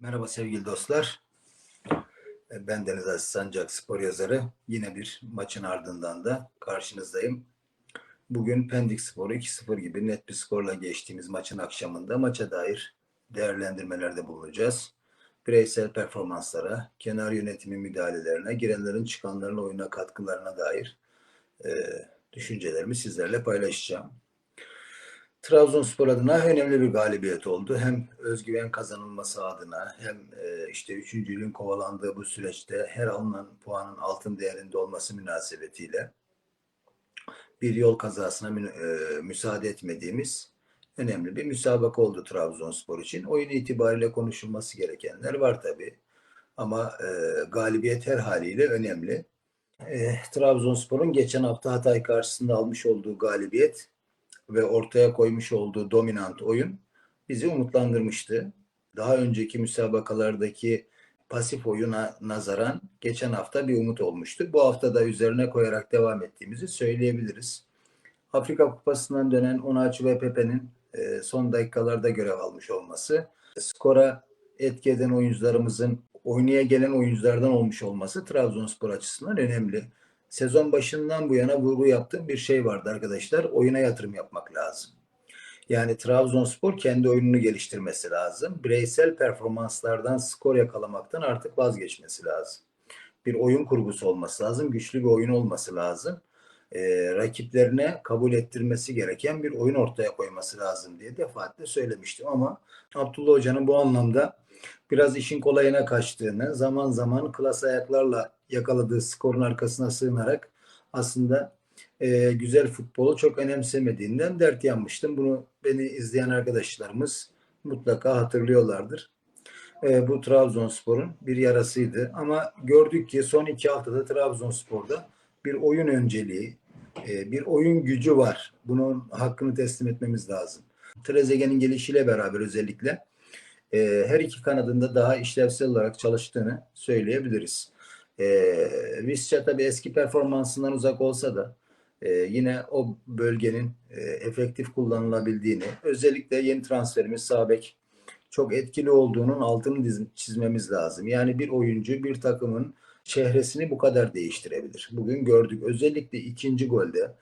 Merhaba sevgili dostlar. E, Ben Deniz Aziz Sancak spor yazarı. Yine bir maçın ardından da karşınızdayım. Bugün Pendik Spor'u 2-0 gibi net bir skorla geçtiğimiz maçın akşamında maça dair değerlendirmelerde bulunacağız. Bireysel performanslara, kenar yönetimi müdahalelerine, girenlerin çıkanların oyuna katkılarına dair e, düşüncelerimi sizlerle paylaşacağım. Trabzonspor adına önemli bir galibiyet oldu. Hem özgüven kazanılması adına hem e, işte üçüncülüğün kovalandığı bu süreçte her alınan puanın altın değerinde olması münasebetiyle bir yol kazasına e, müsaade etmediğimiz önemli bir müsabaka oldu Trabzonspor için. Oyun itibariyle konuşulması gerekenler var tabii. Ama e, galibiyet her haliyle önemli. E, Trabzonspor'un geçen hafta Hatay karşısında almış olduğu galibiyet ve ortaya koymuş olduğu dominant oyun bizi umutlandırmıştı. Daha önceki müsabakalardaki pasif oyuna nazaran geçen hafta bir umut olmuştu. Bu hafta da üzerine koyarak devam ettiğimizi söyleyebiliriz. Afrika Kupası'ndan dönen Onaçu ve Pepe'nin e, son dakikalarda görev almış olması, skora etki eden oyuncularımızın oynaya gelen oyunculardan olmuş olması Trabzonspor açısından önemli sezon başından bu yana vurgu yaptığım bir şey vardı arkadaşlar. Oyuna yatırım yapmak lazım. Yani Trabzonspor kendi oyununu geliştirmesi lazım. Bireysel performanslardan skor yakalamaktan artık vazgeçmesi lazım. Bir oyun kurgusu olması lazım. Güçlü bir oyun olması lazım. Ee, rakiplerine kabul ettirmesi gereken bir oyun ortaya koyması lazım diye defaatle söylemiştim ama Abdullah Hoca'nın bu anlamda biraz işin kolayına kaçtığını, zaman zaman klas ayaklarla yakaladığı skorun arkasına sığınarak aslında e, güzel futbolu çok önemsemediğinden dert yanmıştım. Bunu beni izleyen arkadaşlarımız mutlaka hatırlıyorlardır. E, bu Trabzonspor'un bir yarasıydı. Ama gördük ki son iki haftada Trabzonspor'da bir oyun önceliği, e, bir oyun gücü var. Bunun hakkını teslim etmemiz lazım. Trezeguet'in gelişiyle beraber özellikle e, her iki kanadında daha işlevsel olarak çalıştığını söyleyebiliriz. E, Visca tabii eski performansından uzak olsa da e, yine o bölgenin e, efektif kullanılabildiğini, özellikle yeni transferimiz Sabek çok etkili olduğunun altını çizmemiz lazım. Yani bir oyuncu bir takımın çehresini bu kadar değiştirebilir. Bugün gördük. Özellikle ikinci golde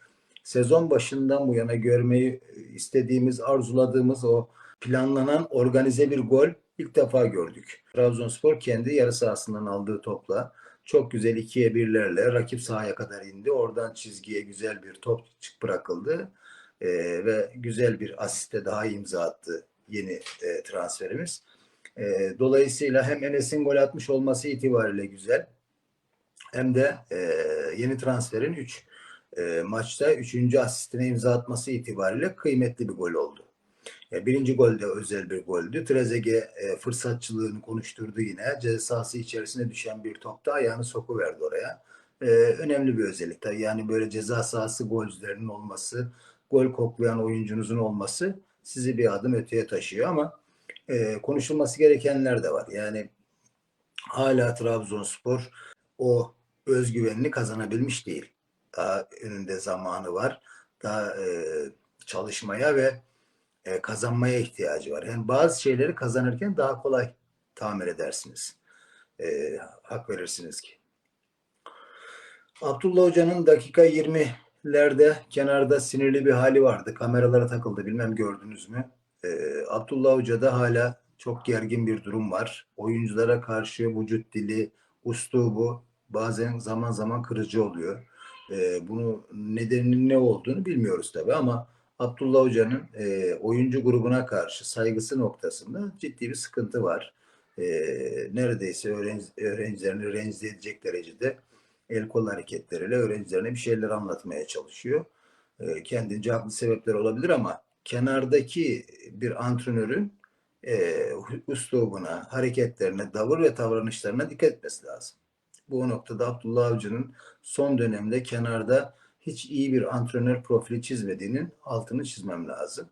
sezon başından bu yana görmeyi istediğimiz, arzuladığımız o planlanan organize bir gol ilk defa gördük. Trabzonspor kendi yarı sahasından aldığı topla çok güzel ikiye birlerle rakip sahaya kadar indi. Oradan çizgiye güzel bir top bırakıldı. Ee, ve güzel bir asiste daha imza attı yeni e, transferimiz. Ee, dolayısıyla hem Enes'in gol atmış olması itibariyle güzel hem de e, yeni transferin 3 maçta 3. asistine imza atması itibariyle kıymetli bir gol oldu. Ya birinci gol de özel bir goldü. Trezeguet e, fırsatçılığını konuşturdu yine. Ceza sahası içerisine düşen bir topta ayağını sokuverdi oraya. E, önemli bir özellik. Yani böyle ceza sahası golcülerinin olması, gol koklayan oyuncunuzun olması sizi bir adım öteye taşıyor ama e, konuşulması gerekenler de var. Yani hala Trabzonspor o özgüvenini kazanabilmiş değil. Daha önünde zamanı var. Daha e, çalışmaya ve e, kazanmaya ihtiyacı var. Yani bazı şeyleri kazanırken daha kolay tamir edersiniz. E, hak verirsiniz ki. Abdullah Hoca'nın dakika 20'lerde kenarda sinirli bir hali vardı. Kameralara takıldı. Bilmem gördünüz mü? E, Abdullah Hoca'da hala çok gergin bir durum var. Oyunculara karşı vücut dili, uslubu bazen zaman zaman kırıcı oluyor. E, bunu nedeninin ne olduğunu bilmiyoruz tabii ama Abdullah Hoca'nın e, oyuncu grubuna karşı saygısı noktasında ciddi bir sıkıntı var. E, neredeyse öğrenci, öğrencilerini rencide edecek derecede el kol hareketleriyle öğrencilerine bir şeyler anlatmaya çalışıyor. E, kendince haklı sebepler olabilir ama kenardaki bir antrenörün e, üslubuna, hareketlerine, davır ve davranışlarına dikkat etmesi lazım. Bu noktada Abdullah Avcı'nın son dönemde kenarda hiç iyi bir antrenör profili çizmediğinin altını çizmem lazım.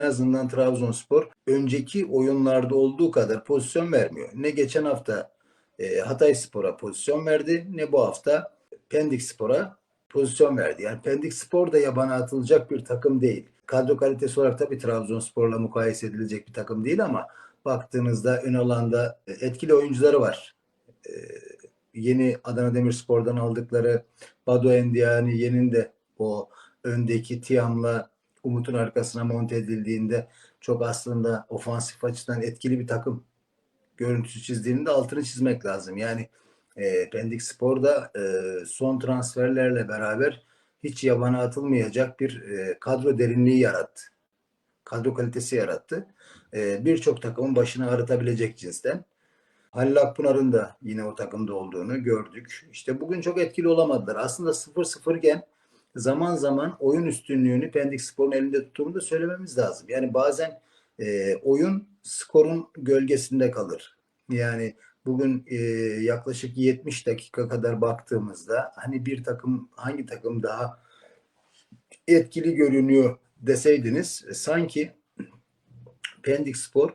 En azından Trabzonspor önceki oyunlarda olduğu kadar pozisyon vermiyor. Ne geçen hafta e, Hatay Spor'a pozisyon verdi ne bu hafta Pendik Spor'a pozisyon verdi. Yani Pendik Spor da yabana atılacak bir takım değil. Kadro kalitesi olarak tabii Trabzonspor'la mukayese edilecek bir takım değil ama baktığınızda ön alanda etkili oyuncuları var. Ee, yeni Adana Demirspor'dan aldıkları Badu Endiani yenin de o öndeki Tiam'la Umut'un arkasına monte edildiğinde çok aslında ofansif açıdan etkili bir takım görüntüsü çizdiğinde altını çizmek lazım. Yani e, Pendik Spor'da e, son transferlerle beraber hiç yabana atılmayacak bir e, kadro derinliği yarattı. Kadro kalitesi yarattı. E, Birçok takımın başını ağrıtabilecek cinsten. Halil Akpınar'ın da yine o takımda olduğunu gördük. İşte bugün çok etkili olamadılar. Aslında 0-0 iken zaman zaman oyun üstünlüğünü Pendik Spor'un elinde tuttuğunu da söylememiz lazım. Yani bazen e, oyun skorun gölgesinde kalır. Yani bugün e, yaklaşık 70 dakika kadar baktığımızda hani bir takım hangi takım daha etkili görünüyor deseydiniz sanki Pendik Spor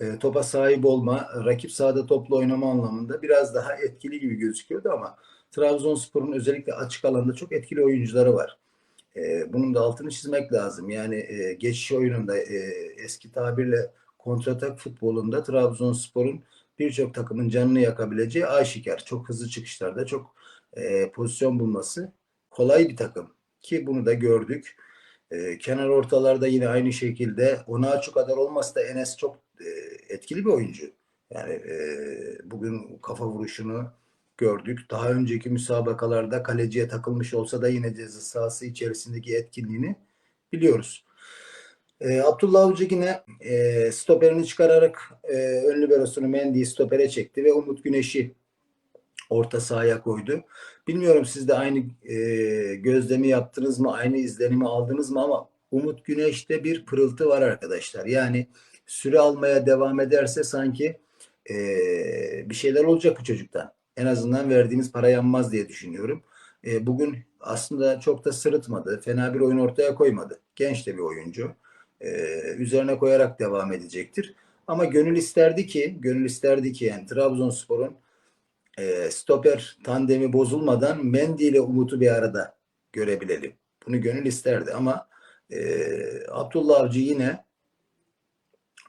e, topa sahip olma, rakip sahada topla oynama anlamında biraz daha etkili gibi gözüküyordu ama Trabzonspor'un özellikle açık alanda çok etkili oyuncuları var. E, bunun da altını çizmek lazım. Yani e, geçiş oyununda e, eski tabirle kontratak futbolunda Trabzonspor'un birçok takımın canını yakabileceği aşikar. Çok hızlı çıkışlarda çok e, pozisyon bulması kolay bir takım. Ki bunu da gördük. E, kenar ortalarda yine aynı şekilde Onaçu kadar olmasa da Enes çok e, etkili bir oyuncu. Yani e, bugün kafa vuruşunu gördük. Daha önceki müsabakalarda kaleciye takılmış olsa da yine ceza sahası içerisindeki etkinliğini biliyoruz. E, Abdullah Avcı yine e, stoperini çıkararak e, ön liberosunu Mendy'yi stopere çekti ve Umut Güneş'i orta sahaya koydu. Bilmiyorum siz de aynı e, gözlemi yaptınız mı, aynı izlenimi aldınız mı ama Umut Güneş'te bir pırıltı var arkadaşlar. Yani süre almaya devam ederse sanki e, bir şeyler olacak bu çocuktan. En azından verdiğimiz para yanmaz diye düşünüyorum. E, bugün aslında çok da sırıtmadı. Fena bir oyun ortaya koymadı. Genç de bir oyuncu. E, üzerine koyarak devam edecektir. Ama gönül isterdi ki, gönül isterdi ki yani Trabzonspor'un e, stoper tandemi bozulmadan Mendy ile Umut'u bir arada görebilelim. Bunu gönül isterdi ama e, Abdullah Avcı yine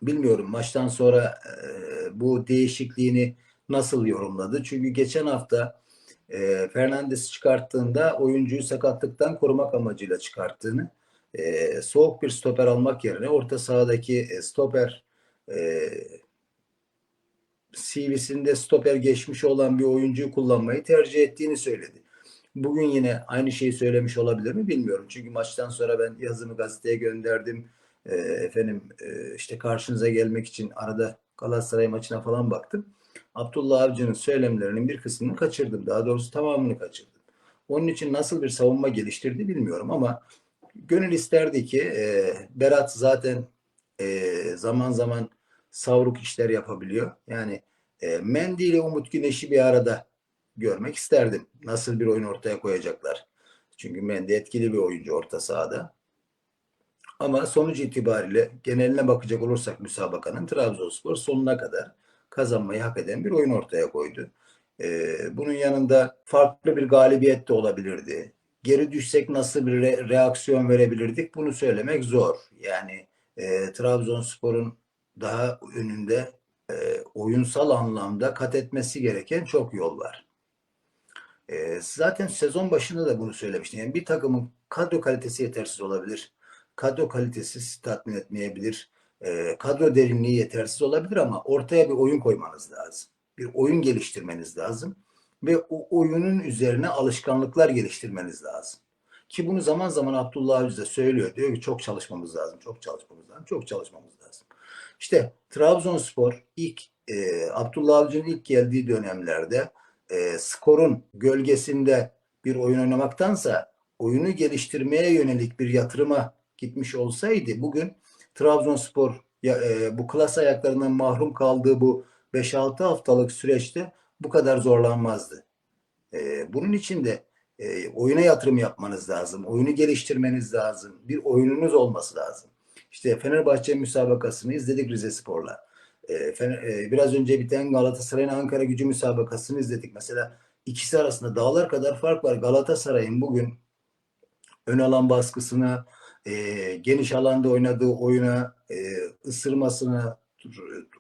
bilmiyorum maçtan sonra e, bu değişikliğini nasıl yorumladı? Çünkü geçen hafta e, Fernandes çıkarttığında oyuncuyu sakatlıktan korumak amacıyla çıkarttığını e, soğuk bir stoper almak yerine orta sahadaki e, stoper e, CV'sinde stoper geçmiş olan bir oyuncuyu kullanmayı tercih ettiğini söyledi. Bugün yine aynı şeyi söylemiş olabilir mi bilmiyorum. Çünkü maçtan sonra ben yazımı gazeteye gönderdim. E, efendim e, işte karşınıza gelmek için arada Galatasaray maçına falan baktım. Abdullah Avcı'nın söylemlerinin bir kısmını kaçırdım. Daha doğrusu tamamını kaçırdım. Onun için nasıl bir savunma geliştirdi bilmiyorum ama gönül isterdi ki e, Berat zaten e, zaman zaman savruk işler yapabiliyor. Yani e, Mendy ile Umut Güneş'i bir arada görmek isterdim. Nasıl bir oyun ortaya koyacaklar. Çünkü Mendy etkili bir oyuncu orta sahada. Ama sonuç itibariyle geneline bakacak olursak müsabakanın Trabzonspor sonuna kadar kazanmayı hak eden bir oyun ortaya koydu. Ee, bunun yanında farklı bir galibiyet de olabilirdi. Geri düşsek nasıl bir re- reaksiyon verebilirdik bunu söylemek zor. Yani e, Trabzonspor'un daha önünde e, oyunsal anlamda kat etmesi gereken çok yol var. E, zaten sezon başında da bunu söylemiştim. Yani bir takımın kadro kalitesi yetersiz olabilir. Kadro kalitesi tatmin etmeyebilir. E, kadro derinliği yetersiz olabilir ama ortaya bir oyun koymanız lazım. Bir oyun geliştirmeniz lazım. Ve o oyunun üzerine alışkanlıklar geliştirmeniz lazım. Ki bunu zaman zaman Abdullah Avcı da söylüyor. Diyor ki çok çalışmamız lazım, çok çalışmamız lazım, çok çalışmamız lazım. İşte Trabzonspor ilk e, Abdullah Avcı'nın ilk geldiği dönemlerde e, skorun gölgesinde bir oyun oynamaktansa oyunu geliştirmeye yönelik bir yatırıma gitmiş olsaydı bugün Trabzonspor ya, e, bu klas ayaklarından mahrum kaldığı bu 5-6 haftalık süreçte bu kadar zorlanmazdı. E, bunun için de e, oyuna yatırım yapmanız lazım. Oyunu geliştirmeniz lazım. Bir oyununuz olması lazım. İşte Fenerbahçe müsabakasını izledik Rize Spor'la. E, Fener, e, biraz önce biten Galatasaray'ın Ankara gücü müsabakasını izledik. Mesela ikisi arasında dağlar kadar fark var. Galatasaray'ın bugün ön alan baskısına, e, geniş alanda oynadığı oyuna, e, ısırmasına,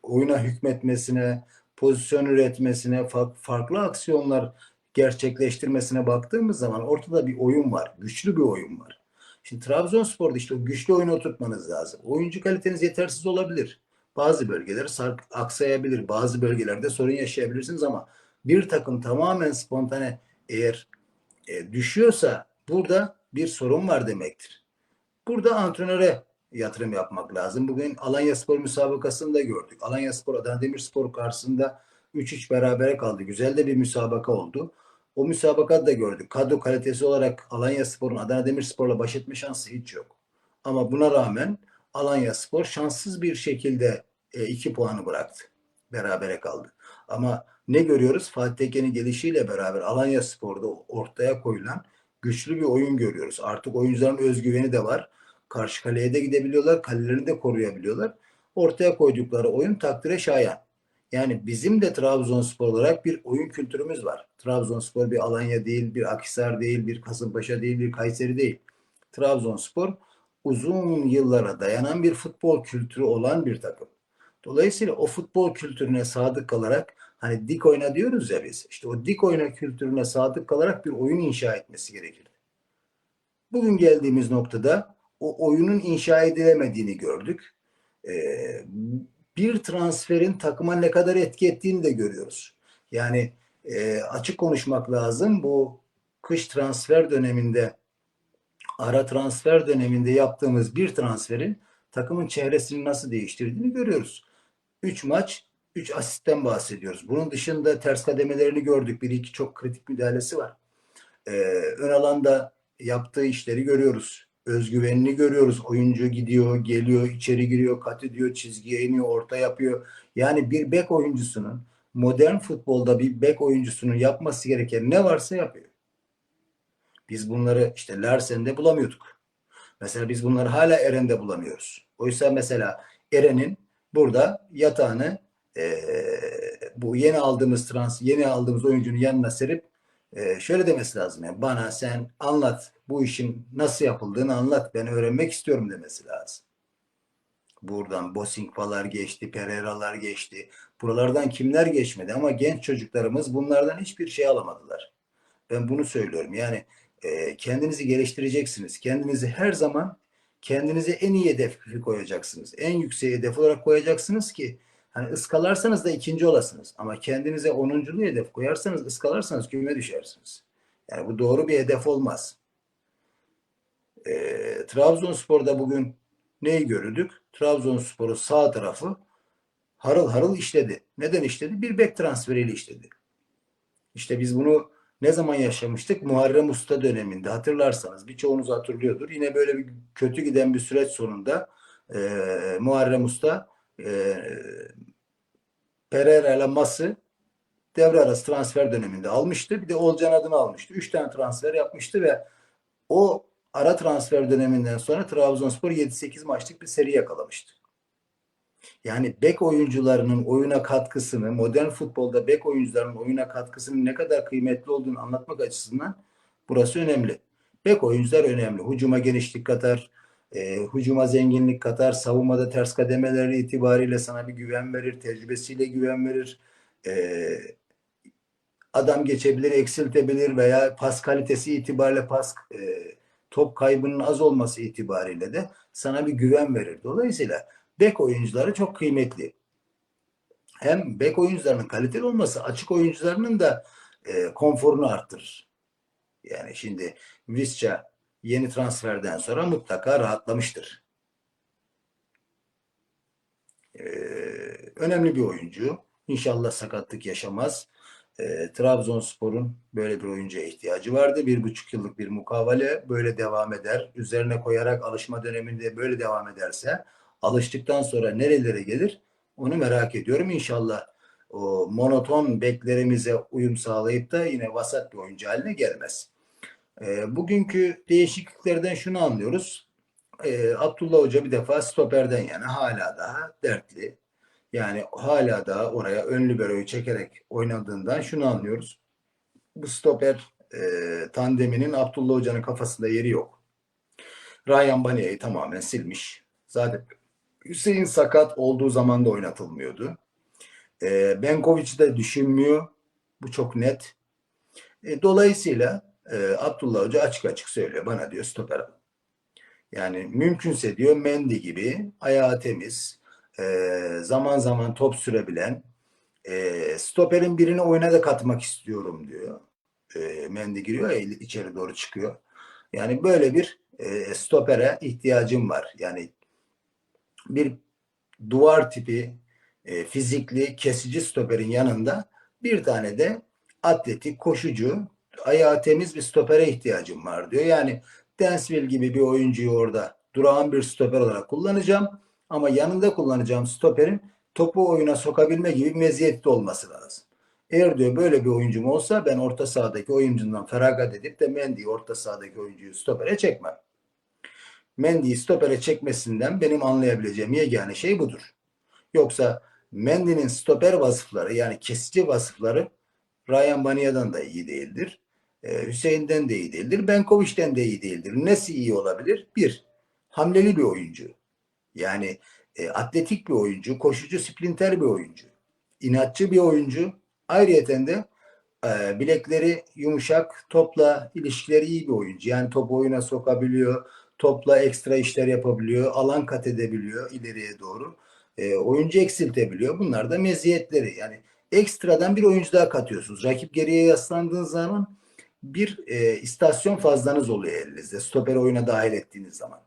oyuna hükmetmesine, pozisyon üretmesine, fa- farklı aksiyonlar gerçekleştirmesine baktığımız zaman ortada bir oyun var. Güçlü bir oyun var. Şimdi Trabzonspor'da işte o güçlü oyunu oturtmanız lazım. Oyuncu kaliteniz yetersiz olabilir. Bazı bölgeler aksayabilir. Bazı bölgelerde sorun yaşayabilirsiniz ama bir takım tamamen spontane eğer e, düşüyorsa burada bir sorun var demektir. Burada antrenöre yatırım yapmak lazım. Bugün Alanya Spor müsabakasında gördük. Alanya Spor Adana Demirspor karşısında 3-3 berabere kaldı. Güzel de bir müsabaka oldu. O müsabakada da gördük. Kadro kalitesi olarak Alanya Spor'un Adana Demirspor'la baş etme şansı hiç yok. Ama buna rağmen Alanya Spor şanssız bir şekilde e, iki puanı bıraktı. Berabere kaldı. Ama ne görüyoruz? Fatih Teken'in gelişiyle beraber Alanya Spor'da ortaya koyulan güçlü bir oyun görüyoruz. Artık oyuncuların özgüveni de var. Karşı kaleye de gidebiliyorlar. Kalelerini de koruyabiliyorlar. Ortaya koydukları oyun takdire şayan. Yani bizim de Trabzonspor olarak bir oyun kültürümüz var. Trabzonspor bir Alanya değil, bir Akhisar değil, bir Kasımpaşa değil, bir Kayseri değil. Trabzonspor uzun yıllara dayanan bir futbol kültürü olan bir takım. Dolayısıyla o futbol kültürüne sadık kalarak hani dik oyna diyoruz ya biz. İşte o dik oyna kültürüne sadık kalarak bir oyun inşa etmesi gerekir. Bugün geldiğimiz noktada o oyunun inşa edilemediğini gördük. Ee, bir transferin takıma ne kadar etki ettiğini de görüyoruz. Yani e, açık konuşmak lazım. Bu kış transfer döneminde ara transfer döneminde yaptığımız bir transferin takımın çehresini nasıl değiştirdiğini görüyoruz. 3 maç 3 asistten bahsediyoruz. Bunun dışında ters kademelerini gördük. Bir iki çok kritik müdahalesi var. Ee, ön alanda yaptığı işleri görüyoruz. Özgüvenini görüyoruz. Oyuncu gidiyor, geliyor, içeri giriyor, kat ediyor, çizgiye iniyor, orta yapıyor. Yani bir bek oyuncusunun modern futbolda bir bek oyuncusunun yapması gereken ne varsa yapıyor. Biz bunları işte Larsen'de bulamıyorduk. Mesela biz bunları hala Eren'de bulamıyoruz. Oysa mesela Eren'in burada yatağını e, bu yeni aldığımız trans, yeni aldığımız oyuncunun yanına serip e, şöyle demesi lazım. Yani bana sen anlat bu işin nasıl yapıldığını anlat. Ben öğrenmek istiyorum demesi lazım. Buradan Bosinkvalar geçti, Pereira'lar geçti. Buralardan kimler geçmedi ama genç çocuklarımız bunlardan hiçbir şey alamadılar. Ben bunu söylüyorum. Yani e, kendinizi geliştireceksiniz. Kendinizi her zaman kendinize en iyi hedefi koyacaksınız. En yüksek hedef olarak koyacaksınız ki hani ıskalarsanız da ikinci olasınız. Ama kendinize onunculuğu hedef koyarsanız ıskalarsanız küme düşersiniz. Yani bu doğru bir hedef olmaz. E, Trabzonspor'da bugün neyi gördük? Trabzonspor'un sağ tarafı harıl harıl işledi. Neden işledi? Bir bek transferiyle işledi. İşte biz bunu ne zaman yaşamıştık? Muharrem Usta döneminde hatırlarsanız birçoğunuz hatırlıyordur. Yine böyle bir kötü giden bir süreç sonunda e, Muharrem Usta e, Pereira ile Mas'ı devre arası transfer döneminde almıştı. Bir de Olcan adını almıştı. Üç tane transfer yapmıştı ve o ara transfer döneminden sonra Trabzonspor 7-8 maçlık bir seri yakalamıştı. Yani bek oyuncularının oyuna katkısını, modern futbolda bek oyuncularının oyuna katkısının ne kadar kıymetli olduğunu anlatmak açısından burası önemli. Bek oyuncular önemli. Hucuma genişlik katar, e, hucuma zenginlik katar, savunmada ters kademeleri itibariyle sana bir güven verir, tecrübesiyle güven verir. E, adam geçebilir, eksiltebilir veya pas kalitesi itibariyle pas e, top kaybının az olması itibariyle de sana bir güven verir. Dolayısıyla bek oyuncuları çok kıymetli. Hem bek oyuncularının kaliteli olması açık oyuncularının da e, konforunu arttırır. Yani şimdi Visca yeni transferden sonra mutlaka rahatlamıştır. Ee, önemli bir oyuncu. İnşallah sakatlık yaşamaz. Ee, Trabzonspor'un böyle bir oyuncuya ihtiyacı vardı. Bir buçuk yıllık bir mukavele böyle devam eder. Üzerine koyarak alışma döneminde böyle devam ederse alıştıktan sonra nerelere gelir onu merak ediyorum. İnşallah o monoton beklerimize uyum sağlayıp da yine vasat bir oyuncu haline gelmez. E, bugünkü değişikliklerden şunu anlıyoruz. E, Abdullah Hoca bir defa stoperden yani hala daha dertli. Yani hala daha oraya ön liberoyu çekerek oynadığından şunu anlıyoruz. Bu stoper e, tandeminin Abdullah Hoca'nın kafasında yeri yok. Ryan Bania'yı tamamen silmiş. Zaten Hüseyin sakat olduğu zaman da oynatılmıyordu. E, Benkovic de düşünmüyor. Bu çok net. E, dolayısıyla e, Abdullah Hoca açık açık söylüyor. Bana diyor stoper al. Yani mümkünse diyor Mendy gibi ayağı temiz, e, zaman zaman top sürebilen, e, stoperin birini oyuna da katmak istiyorum diyor. E, Mendy giriyor ya içeri doğru çıkıyor. Yani böyle bir e, stopere ihtiyacım var. Yani bir duvar tipi e, fizikli kesici stoperin yanında bir tane de atletik koşucu ayağı temiz bir stopere ihtiyacım var diyor. Yani Densville gibi bir oyuncuyu orada durağan bir stoper olarak kullanacağım. Ama yanında kullanacağım stoperin topu oyuna sokabilme gibi bir meziyette olması lazım. Eğer diyor böyle bir oyuncum olsa ben orta sahadaki oyuncundan feragat edip de Mendy'yi orta sahadaki oyuncuyu stopere çekmem. Mendy'yi stopere çekmesinden benim anlayabileceğim yegane şey budur. Yoksa Mendy'nin stoper vasıfları yani kesici vasıfları Ryan Bania'dan da iyi değildir. Ee, Hüseyin'den de iyi değildir. Benkovic'den de iyi değildir. Nesi iyi olabilir? Bir, hamleli bir oyuncu. Yani e, atletik bir oyuncu, koşucu, sprinter bir oyuncu. inatçı bir oyuncu. Ayrıyeten de e, bilekleri yumuşak, topla ilişkileri iyi bir oyuncu. Yani topu oyuna sokabiliyor, topla ekstra işler yapabiliyor, alan kat edebiliyor ileriye doğru. E, oyuncu eksiltebiliyor. Bunlar da meziyetleri. Yani ekstradan bir oyuncu daha katıyorsunuz. Rakip geriye yaslandığınız zaman bir e, istasyon fazlanız oluyor elinizde. Stoper oyuna dahil ettiğiniz zaman.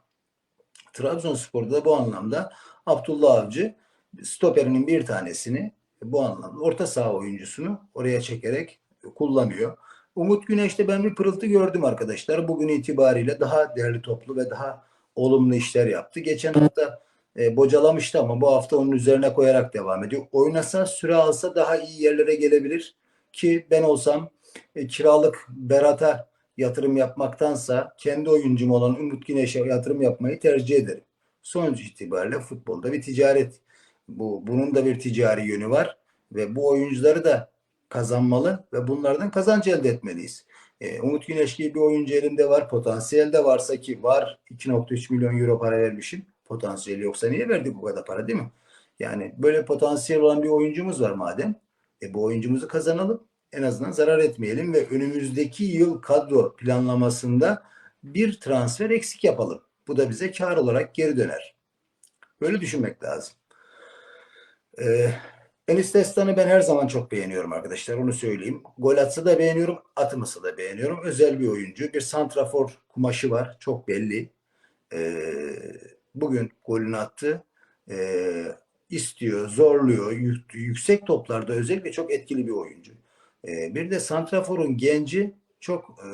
Trabzonspor'da da bu anlamda Abdullah Avcı stoperinin bir tanesini bu anlamda orta saha oyuncusunu oraya çekerek kullanıyor. Umut Güneş'te ben bir pırıltı gördüm arkadaşlar. Bugün itibariyle daha değerli toplu ve daha olumlu işler yaptı. Geçen hafta e, bocalamıştı ama bu hafta onun üzerine koyarak devam ediyor. Oynasa süre alsa daha iyi yerlere gelebilir ki ben olsam e, kiralık Berat'a yatırım yapmaktansa kendi oyuncum olan Umut Güneş'e yatırım yapmayı tercih ederim. Sonuç itibariyle futbolda bir ticaret. Bu bunun da bir ticari yönü var ve bu oyuncuları da kazanmalı ve bunlardan kazanç elde etmeliyiz. E, Umut Güneş gibi bir oyuncu elimde var. Potansiyel de varsa ki var 2.3 milyon euro para vermişim. Potansiyeli yoksa niye verdik bu kadar para değil mi? Yani böyle potansiyel olan bir oyuncumuz var madem. E, bu oyuncumuzu kazanalım. En azından zarar etmeyelim ve önümüzdeki yıl kadro planlamasında bir transfer eksik yapalım. Bu da bize kar olarak geri döner. Böyle düşünmek lazım. Ee, Enis Destan'ı ben her zaman çok beğeniyorum arkadaşlar. Onu söyleyeyim. Gol atsa da beğeniyorum, atması da beğeniyorum. Özel bir oyuncu. Bir santrafor kumaşı var. Çok belli. Ee, bugün golünü attı. Ee, istiyor, zorluyor. Yük, yüksek toplarda özellikle çok etkili bir oyuncu. Ee, bir de santraforun genci çok e,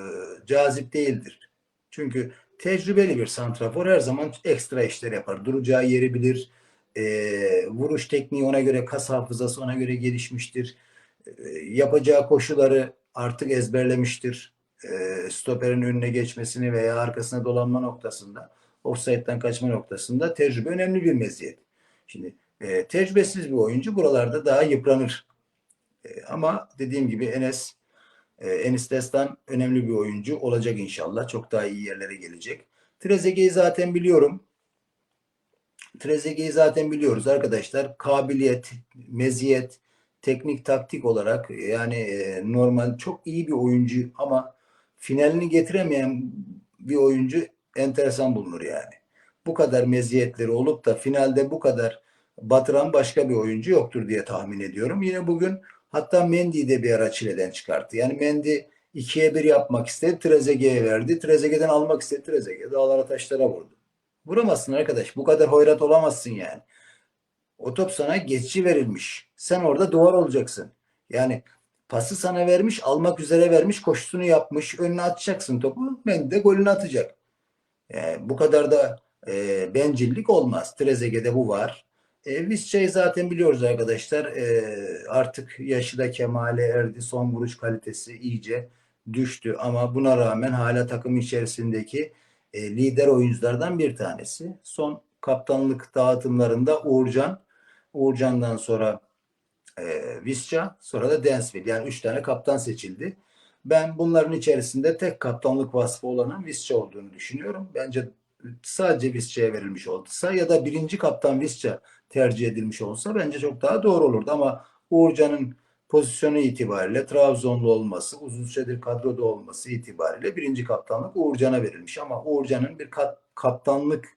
cazip değildir. Çünkü tecrübeli bir santrafor her zaman ekstra işler yapar. Duracağı yeri bilir. E, vuruş tekniği ona göre, kas hafızası ona göre gelişmiştir. E, yapacağı koşuları artık ezberlemiştir. Stoperin önüne geçmesini veya arkasına dolanma noktasında, offside'den kaçma noktasında tecrübe önemli bir meziyet. Şimdi e, tecrübesiz bir oyuncu buralarda daha yıpranır. E, ama dediğim gibi Enes e, Enis Destan önemli bir oyuncu olacak inşallah. Çok daha iyi yerlere gelecek. Trezeguet'i zaten biliyorum. Trezeguet'i zaten biliyoruz arkadaşlar. Kabiliyet, meziyet, teknik taktik olarak yani e, normal çok iyi bir oyuncu ama finalini getiremeyen bir oyuncu enteresan bulunur yani. Bu kadar meziyetleri olup da finalde bu kadar batıran başka bir oyuncu yoktur diye tahmin ediyorum. Yine bugün Hatta Mendy'yi de bir ara çileden çıkarttı. Yani Mendy ikiye bir yapmak istedi. Trezeguet'e verdi. Trezeguet'den almak istedi. Trezeguet dağlara taşlara vurdu. Vuramazsın arkadaş. Bu kadar hoyrat olamazsın yani. O top sana geçici verilmiş. Sen orada duvar olacaksın. Yani pası sana vermiş, almak üzere vermiş, koşusunu yapmış. Önüne atacaksın topu. Mendy de golünü atacak. Yani bu kadar da e, bencillik olmaz. Trezeguet'de bu var. E, Visca'yı zaten biliyoruz arkadaşlar. E, artık yaşı da kemale erdi. Son vuruş kalitesi iyice düştü. Ama buna rağmen hala takım içerisindeki e, lider oyunculardan bir tanesi. Son kaptanlık dağıtımlarında Uğurcan, Uğurcan'dan sonra e, Visca, sonra da Densville. Yani üç tane kaptan seçildi. Ben bunların içerisinde tek kaptanlık vasfı olanın Visca olduğunu düşünüyorum. Bence sadece Visca'ya verilmiş olsa ya da birinci kaptan Visca tercih edilmiş olsa bence çok daha doğru olurdu ama Uğurcan'ın pozisyonu itibariyle Trabzonlu olması, uzun süredir kadroda olması itibariyle birinci kaptanlık Uğurcan'a verilmiş ama Uğurcan'ın bir kat- kaptanlık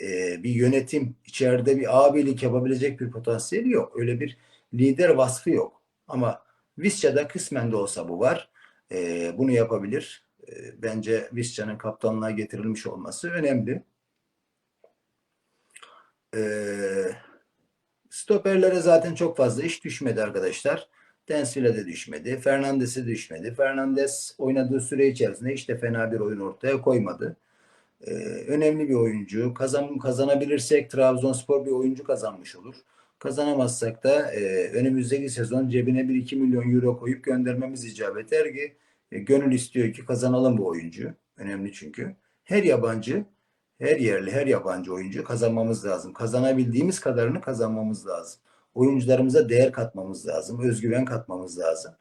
e, bir yönetim içeride bir abilik yapabilecek bir potansiyeli yok. Öyle bir lider vasfı yok. Ama Visca'da kısmen de olsa bu var. E, bunu yapabilir. E, bence Visca'nın kaptanlığa getirilmiş olması önemli. E, stoperlere zaten çok fazla iş düşmedi arkadaşlar. Densville'e de düşmedi. Fernandes'e düşmedi. Fernandes oynadığı süre içerisinde hiç de fena bir oyun ortaya koymadı. Ee, önemli bir oyuncu. Kazan, kazanabilirsek Trabzonspor bir oyuncu kazanmış olur. Kazanamazsak da e, önümüzdeki sezon cebine bir 2 milyon euro koyup göndermemiz icap eder ki e, gönül istiyor ki kazanalım bu oyuncu. Önemli çünkü. Her yabancı, her yerli, her yabancı oyuncu kazanmamız lazım. Kazanabildiğimiz kadarını kazanmamız lazım. Oyuncularımıza değer katmamız lazım. Özgüven katmamız lazım.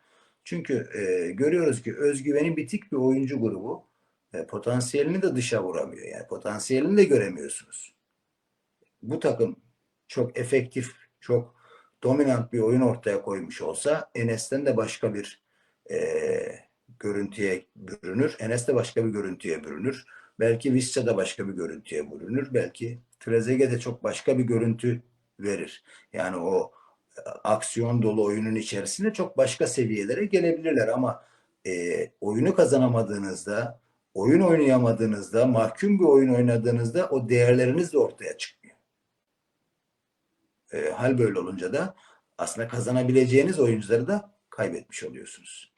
Çünkü e, görüyoruz ki özgüveni bitik bir oyuncu grubu e, potansiyelini de dışa vuramıyor. Yani potansiyelini de göremiyorsunuz. Bu takım çok efektif, çok dominant bir oyun ortaya koymuş olsa Enes'ten de başka bir e, görüntüye bürünür. Enes de başka bir görüntüye bürünür. Belki Visca da başka bir görüntüye bürünür. Belki Trezeguet de çok başka bir görüntü verir. Yani o e, aksiyon dolu oyunun içerisinde çok başka seviyelere gelebilirler ama e, oyunu kazanamadığınızda oyun oynayamadığınızda, mahkum bir oyun oynadığınızda o değerleriniz de ortaya çıkmıyor. E, hal böyle olunca da aslında kazanabileceğiniz oyuncuları da kaybetmiş oluyorsunuz.